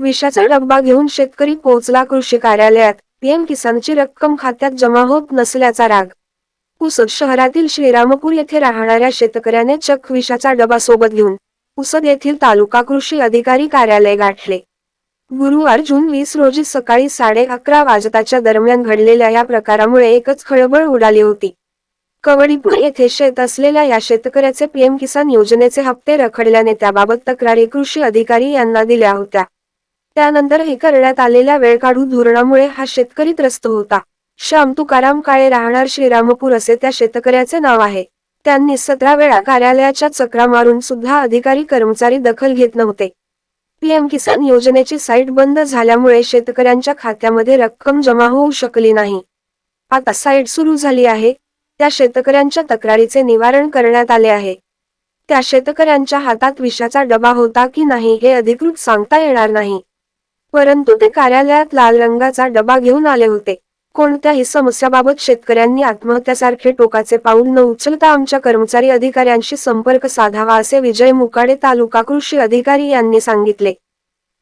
विषाचा डब्बा घेऊन शेतकरी पोहोचला कृषी कार्यालयात. पीएम किसानची रक्कम खात्यात जमा होत नसल्याचा राग. पुसद शहरातील श्रीरामपूर येथे राहणाऱ्या शेतकऱ्याने चक्क विषाचा डबा सोबत घेऊन पुसद येथील तालुका कृषी अधिकारी कार्यालय गाठले. गुरुवार जून वीस रोजी सकाळी साडे अकरा वाजताच्या दरम्यान घडलेल्या या प्रकारामुळे एकच खळबळ उडाली होती. कवडीपूर येथे शेत असलेल्या या शेतकऱ्याचे पीएम किसान योजनेचे हप्ते रखडल्याने त्याबाबत तक्रारी कृषी अधिकारी यांना दिल्या होत्या. त्यानंतर हे करण्यात आलेल्या वेळ काढू धोरणामुळे हा शेतकरी त्रस्त होता. श्याम तुकाराम काळे राहणार श्रीरामपूर असे त्या शेतकऱ्याचे नाव आहे. त्यांनी सतरा वेळा कार्यालयाच्या चक्रा मारून सुद्धा अधिकारी कर्मचारी दखल घेत नव्हते. पीएम किसान योजनेची साईट बंद झाल्यामुळे शेतकऱ्यांच्या खात्यामध्ये रक्कम जमा होऊ शकली नाही. आता साईट सुरू झाली आहे. त्या शेतकऱ्यांच्या तक्रारीचे निवारण करण्यात आले आहे. त्या शेतकऱ्यांच्या हातात विषाचा डबा होता की नाही हे अधिकृत सांगता येणार नाही. परंतु ते कार्यालयात लाल रंगाचा डबा घेऊन आले होते. कोणत्याही समस्याबाबत शेतकऱ्यांनी आत्महत्यासारखे टोकाचे पाऊल न उचलता आमच्या कर्मचारी अधिकाऱ्यांशी संपर्क साधावा असे विजय मुकाडे तालुका कृषी अधिकारी यांनी सांगितले.